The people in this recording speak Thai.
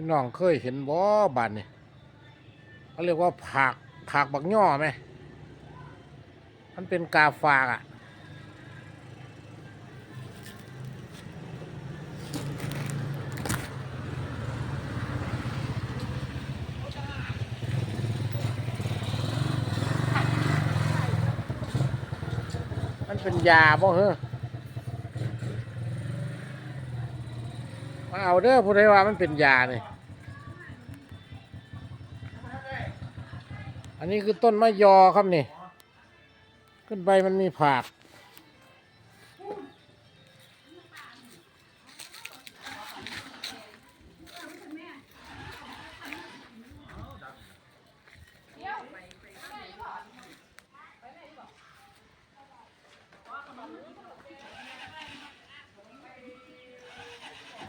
พี่น้องเคยเห็นบ่บานนี่เขาเรียกว่าผักผักบักย่อไหมมันเป็นกาฝากอะมันเป็นยาบ่เฮ้อ มาเอาเด้อผู้ใดว่ามันเป็นยาเนี่ยอันนี้คือต้นมะยอครับนี่ ขึ้นไปมันมีผาก